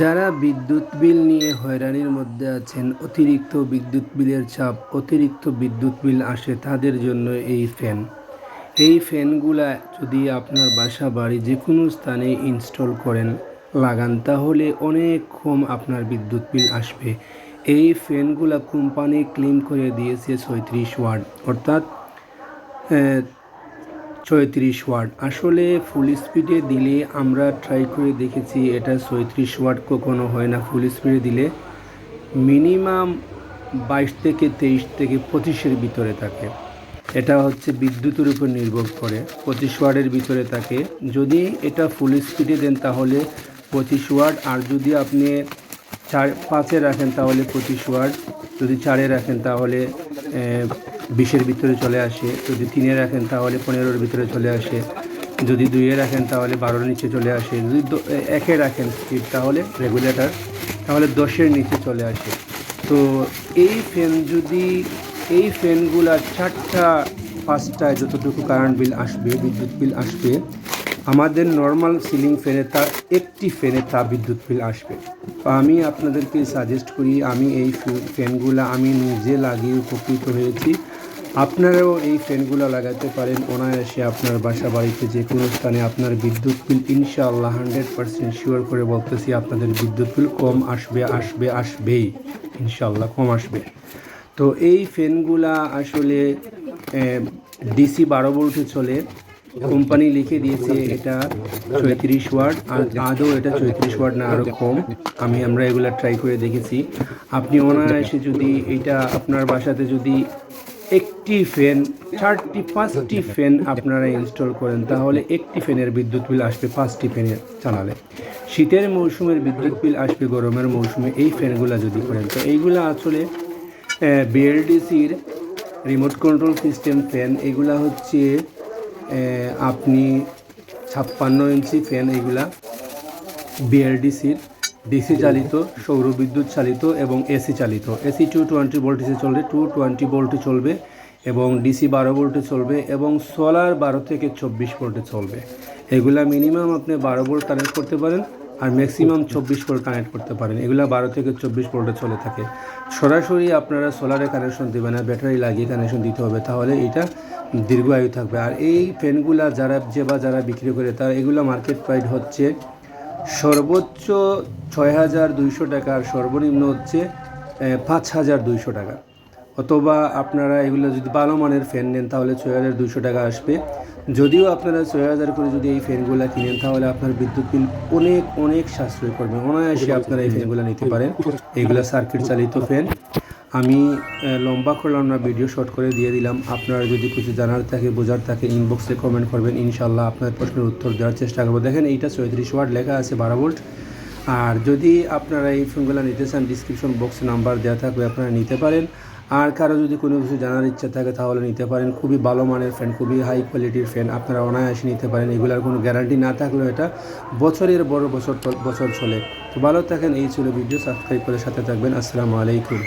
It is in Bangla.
যারা বিদ্যুৎ বিল নিয়ে হয়রানির মধ্যে আছেন, অতিরিক্ত বিদ্যুৎ বিলের চাপ, অতিরিক্ত বিদ্যুৎ বিল আসে তাদের জন্য এই ফ্যান। এই ফ্যানগুলা যদি আপনার বাসা, বাড়ি যে কোনো স্থানে ইনস্টল করেন, লাগান, তাহলে অনেক কম আপনার বিদ্যুৎ বিল আসবে। এই ফ্যানগুলা কোম্পানি ক্লেম করে দিয়েছে ছয়ত্রিশ ওয়াট। অর্থাৎ ছয়ত্রিশ ওয়াট। আসলে ফুল স্পিডে দিলে আমরা ট্রাই করে দেখেছি এটা ছয়ত্রিশ ওয়াট কখনো হয় না ফুল স্পিডে দিলে। মিনিমাম বাইশ থেকে তেইশ থেকে পঁচিশের ভিতরে থাকে। এটা হচ্ছে বিদ্যুতের উপর নির্ভর করে, পঁচিশ ওয়ার্ডের ভিতরে থাকে। যদি এটা ফুল স্পিডে দেন তাহলে পঁচিশ ওয়ার্ড আর যদি আপনি চার, পাঁচে রাখেন তাহলে পঁচিশ ওয়ার্ড যদি চারে রাখেন তাহলে বিশের ভিতরে চলে আসে, যদি তিনে রাখেন তাহলে পনেরোর ভিতরে চলে আসে, যদি দুইয়ে রাখেন তাহলে বারোর নিচে চলে আসে, যদি একে রাখেন স্পিড তাহলে রেগুলেটর, তাহলে দশের নিচে চলে আসে। তো এই ফ্যান যদি, এই ফ্যানগুলা চারটা পাঁচটায় যতটুকু কারেন্ট বিল আসবে, বিদ্যুৎ বিল আসবে, আমাদের নর্মাল সিলিং ফ্যানে তার একটি ফ্যানে তা বিদ্যুৎ বিল আসবে। আমি আপনাদেরকে সাজেস্ট করি, আমি এই ফ্যু- ফ্যানগুলো আমি নিজে লাগিয়ে উপকৃত হয়েছি। আপনারাও এই ফ্যানগুলো লাগাতে পারেন। অনায়াসে আপনার বাসা বাড়িতে যে কোনো স্থানে আপনার বিদ্যুৎ বিল ইনশাআল্লাহ হান্ড্রেড পার্সেন্ট শিওর করে বলতেছি, আপনাদের বিদ্যুৎ বিল কম আসবে আসবে, আসবেই। ইনশাআল্লাহ কম আসবে। তো এই ফ্যানগুলা আসলে ডিসি বারো ভোল্টে চলে। কোম্পানি লিখে দিয়েছে এটা চৌত্রিশ ওয়াট, আর আদৌ এটা চৌত্রিশ ওয়াট না আরও কম। আমি, আমরা এগুলা ট্রাই করে দেখেছি। আপনি অনায়াসে যদি এটা আপনার বাসাতে যদি একটি ফ্যান চারটি, পাঁচটি ফ্যান আপনারা ইনস্টল করেন, তাহলে একটি ফ্যানের বিদ্যুৎ বিল আসবে পাঁচটি ফ্যানের চালালে। শীতের মৌসুমের বিদ্যুৎ বিল আসবে, গরমের মৌসুমে এই ফ্যানগুলো যদি করেন, তো এইগুলো আসলে বিএলডিসির রিমোট কন্ট্রোল সিস্টেম ফ্যান এগুলা হচ্ছে আপনি ছাপ্পান্ন ইঞ্চি ফ্যান এগুলা বিএলডিসির ডিসি চালিত, সৌর বিদ্যুৎ চালিত এবং এসি চালিত। এসি টু টোয়েন্টি ভোল্টেজে চলবে টু টোয়েন্টি ভোল্টে চলবে এবং ডিসি বারো ভোল্টে চলবে এবং সোলার বারো থেকে চব্বিশ ভোল্টে চলবে। এগুলা মিনিমাম আপনি বারো ভোল্ট কানেক্ট করতে পারেন আর ম্যাক্সিমাম চব্বিশ ভোল্ট কানেক্ট করতে পারেন। এগুলা বারো থেকে চব্বিশ ভোল্টে চলে থাকে। সরাসরি আপনারা সোলারে কানেকশন দেবেন না, ব্যাটারি লাগিয়ে কানেকশন দিতে হবে, তাহলে এটা দীর্ঘায়ু থাকবে। আর এই ফ্যানগুলা যারা যে বা যারা বিক্রি করে, তারা এগুলো মার্কেট প্রাইস হচ্ছে সর্বোচ্চ ছয় হাজার দুইশো টাকা আর সর্বনিম্ন হচ্ছে পাঁচ হাজার দুইশো টাকা। অথবা আপনারা এগুলো যদি ভালো মানের ফ্যান নেন, তাহলে ছয় হাজার দুইশো টাকা আসবে। যদিও আপনারা ছয় হাজার করে যদি এই ফ্যানগুলো কিনেন, তাহলে আপনার বিদ্যুৎ বিল অনেক অনেক সাশ্রয় করবে। অনায়াসে আপনারা এই ফ্যানগুলো নিতে পারেন। এগুলো সার্কিট চালিত ফ্যান। আমি লম্বা করলাম না ভিডিও শর্ট করে দিয়ে দিলাম। আপনারা যদি কিছু জানার থাকে, বোঝার থাকে ইনবক্সে কমেন্ট করবেন। ইনশাল্লাহ আপনার প্রশ্নের উত্তর দেওয়ার চেষ্টা করব। দেখেন, এইটা চৌত্রিশ ওয়াট লেখা আছে, বারো ভোল্ট। আর যদি আপনারা এই ফোনগুলো নিতে চান ডিসক্রিপশন বক্সে নাম্বার দেওয়া থাকবে, আপনারা নিতে পারেন। আর কারও যদি কোনো কিছু জানার ইচ্ছা থাকে, তাহলে নিতে পারেন। খুবই ভালো মানের ফ্যান খুবই হাই কোয়ালিটির ফ্যান আপনারা অনায়াসে নিতে পারেন। এগুলার কোনো গ্যারান্টি না থাকলেও এটা বছরের বড় বছর বছর চলে। তো ভালো থাকেন, এই ছিল ভিডিও সাবস্ক্রাইব করে সাথে থাকবেন। আসসালামু আলাইকুম।